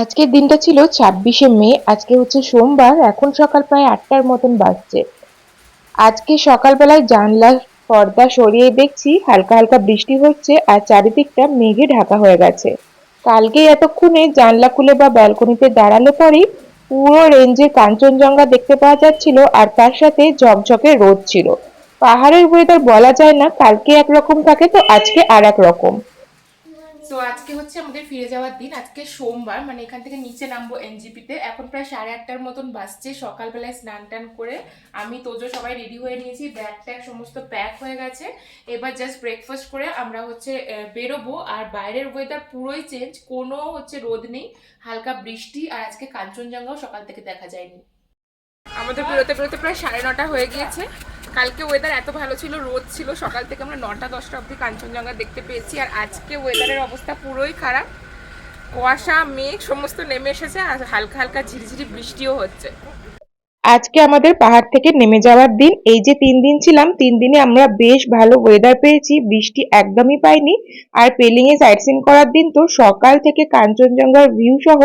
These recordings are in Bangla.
আজকের দিনটা ছিল ছাব্বিশে মে, আজকে হচ্ছে সোমবার, এখন সকাল প্রায় আটটার মতন বাজছে। আজকে সকালবেলায় জানলার পর্দা সরিয়ে দেখছি, হালকা হালকা বৃষ্টি হচ্ছে আর চারিদিকটা মেঘে ঢাকা হয়ে গেছে। কালকে এতক্ষণে জানলা খুলে বা ব্যালকনিতে দাঁড়ালে পরেই পুরো রেঞ্জের কাঞ্চনজঙ্ঘা দেখতে পাওয়া যাচ্ছিল আর তার সাথে ঝকঝকে রোদ ছিল। পাহাড়ের ওয়েদার বলা যায় না, কালকে একরকম থাকে তো আজকে আর এক রকম। তো আজকে হচ্ছে আমাদের ফিরে যাওয়ার দিন। আজকে সোমবার মানে এখান থেকে নিচে নামবো এনজিপিতে এখন প্রায় সাড়ে আটটার মতন বাসছে সকালবেলায় স্নান টান করে। আমি, তোজো সবাই রেডি হয়ে নিয়েছি ব্যাগ ট্যাগ সমস্ত প্যাক হয়ে গেছে। এবার জাস্ট ব্রেকফাস্ট করে আমরা হচ্ছে বেরোবো। আর বাইরের ওয়েদার পুরোই চেঞ্জ কোনো হচ্ছে রোদ নেই, হালকা বৃষ্টি। আর আজকে কাঞ্চনজঙ্ঘাও সকাল থেকে দেখা যায়নি। আমাদের বেরোতে বেরোতে প্রায় সাড়ে নটা হয়ে গিয়েছে। কালকে ওয়েদার এত ভালো ছিল, রোদ ছিল, সকাল থেকে আমরা নটা, দশটা অবধি কাঞ্চনজঙ্ঘা দেখতে পেয়েছি, আর আজকে ওয়েদারের অবস্থা পুরোই খারাপ। কুয়াশা, মেঘ, সমস্ত নেমে এসেছে, আর হালকা হালকা ঝিরিঝিরি বৃষ্টিও হচ্ছে। আজকে আমাদের পাহাড় থেকে নেমে যাওয়ার দিন, এই যে তিন দিন ছিলাম, তিন দিনে আমরা বেশ ভালো ওয়েদার পেয়েছি, বৃষ্টি একদমই পাইনি, আর পেলিং এ সাইট সিন করার দিন তো সকাল থেকে কাঞ্চনজঙ্ঘার ভিউ সহ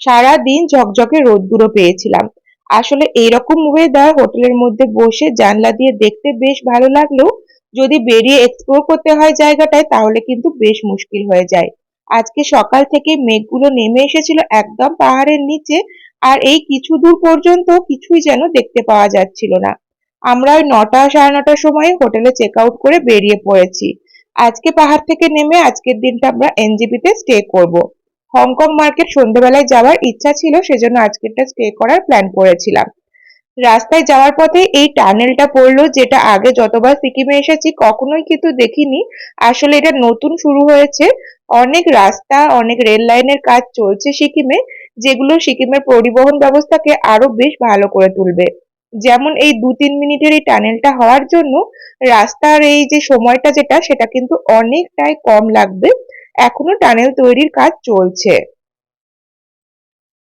সারা দিন ঝকঝকে রোদ্দুরও পেয়েছিলাম। আসলে এইরকম ওয়েদার হোটেলের মধ্যে বসে জানলা দিয়ে দেখতে বেশ ভালো লাগলেও যদি বেরিয়ে এক্সপ্লোর করতে হয় জায়গাটায়, তাহলে কিন্তু বেশ মুশকিল হয়ে যায়। আজকে সকাল থেকে মেঘগুলো নেমে এসেছিল একদম পাহাড়ের নিচে, আর এই কিছু দূর পর্যন্ত কিছুই যেন দেখতে পাওয়া যাচ্ছিল না। আমরা ওই নটা সাড়ে নটার সময় হোটেলে চেক আউট করে বেরিয়ে পড়েছি। আজকে পাহাড় থেকে নেমে আজকের দিনটা আমরা এনজিপিতে স্টে করব। হংকং মার্কেট সন্ধ্যেবেলায় যাওয়ার ইচ্ছা ছিল, সেজন্য আজকেরটা স্টে করার প্ল্যান করেছিলাম। রাস্তায় যাওয়ার পথে এই টানেলটা পড়ল, যেটা আগে যতবার সিকিমে এসেছি, কখনোই কিন্তু দেখিনি। আসলে এটা নতুন শুরু হয়েছে। অনেক রাস্তা, অনেক রেল লাইনের কাজ চলছে সিকিমে, যেগুলো সিকিমের পরিবহন ব্যবস্থাকে আরও বেশ ভালো করে তুলবে। যেমন এই দু তিন মিনিটের এই টানেলটা হওয়ার জন্য রাস্তার এই যে সময়টা যেটা, সেটা কিন্তু অনেকটাই কম লাগবে। এখনও টানেল তৈরির কাজ চলছে।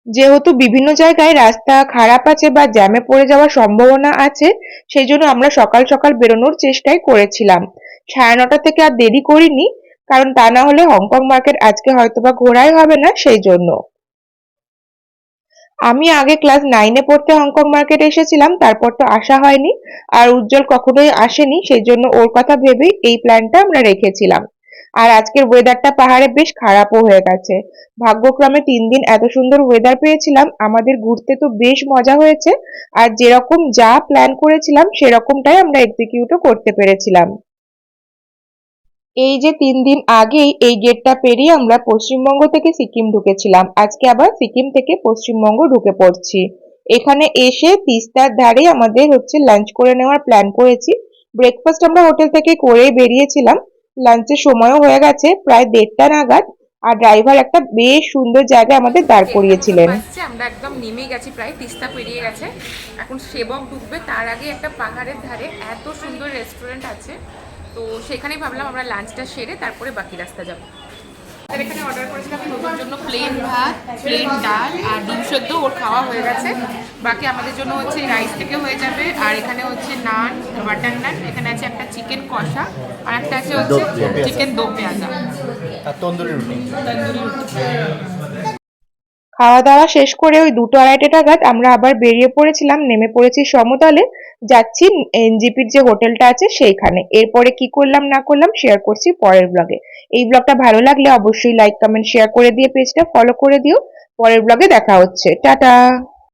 যেহেতু বিভিন্ন জায়গায় রাস্তা খারাপ আছে বা জ্যামে পড়ে যাওয়ার সম্ভাবনা আছে, সেই জন্য আমরা সকাল সকাল বেরোনোর চেষ্টাই করেছিলাম। সাড়ে নটা থেকে আর দেরি করিনি, কারণ তা না হলে হংকং মার্কেট আজকে হয়তো বা ঘোরাই হবে না সেই জন্য। আমি আগে ক্লাস নাইনে পড়তে হংকং মার্কেটে এসেছিলাম, তারপর তো আসা হয়নি, আর উজ্জ্বল কখনোই আসেনি, সেই জন্য ওর কথা ভেবেই এই প্ল্যানটা আমরা রেখেছিলাম। আর আজকের ওয়েদারটা পাহাড়ে বেশ খারাপও হয়ে গেছে। ভাগ্যক্রমে তিন দিন এত সুন্দর ওয়েদার পেয়েছিলাম, আমাদের ঘুরতে তো বেশ মজা হয়েছে। আর যেরকম যা প্ল্যান করেছিলাম, সেরকমটাই আমরা এক্সিকিউটও করতে পেরেছিলাম। এই যে তিন দিন আগেই এই গেটটা পেরিয়ে আমরা পশ্চিমবঙ্গ থেকে সিকিম ঢুকেছিলাম। আজকে আবার সিকিম থেকে পশ্চিমবঙ্গ ঢুকে পড়ছি। এখানে এসে তিস্তার ধারে আমাদের হচ্ছে লাঞ্চ করে নেওয়ার প্ল্যান করেছি। ব্রেকফাস্ট আমরা হোটেল থেকে করে বেরিয়েছিলাম। লাঞ্চের সময়ও হয়ে গেছে, প্রায় দেড়টা নাগাদ, আর ড্রাইভার একটা বেশ সুন্দর জায়গায় আমাদের দাঁড় করিয়েছিলেন। আমরা একদম নেমে গেছি, প্রায় তিস্তা পেরিয়ে গেছে। এখন সেবক ঢুকবে, তার আগে একটা পাহাড়ের ধারে এত সুন্দর রেস্টুরেন্ট আছে। তো সেখানেই ভাবলাম আমরা লাঞ্চটা সেরে তারপরে বাকি রাস্তা যাব। এখানে অর্ডার করেছিলাম নতুন জন্য প্লেন ভাত প্লেন ডাল আর ডিম সেদ্ধ ওর খাওয়া হয়ে গেছে। বাকি আমাদের জন্য হচ্ছে রাইস থেকে হয়ে যাবে। আর এখানে হচ্ছে নান বাটার নান এখানে আছে একটা চিকেন কষা আর একটা আছে হচ্ছে চিকেন দো পেঁয়াজা। আর তন্দুরি রুটি। তন্দুরি রুটি। খাওয়া দাওয়া শেষ করে ওই দুটো আড়াইটে নাগাদ আমরা আবার বেরিয়ে পড়েছিলাম, নেমে পড়েছি সমতলে। যাচ্ছি এনজিপির যে হোটেলটা আছে সেইখানে। এরপরে কি করলাম, না করলাম শেয়ার করছি পরের ব্লগে এই ব্লগটা ভালো লাগলে অবশ্যই লাইক কমেন্ট শেয়ার করে দিয়ে পেজটা ফলো করে দিও। পরের ব্লগে দেখা হচ্ছে। টাটা!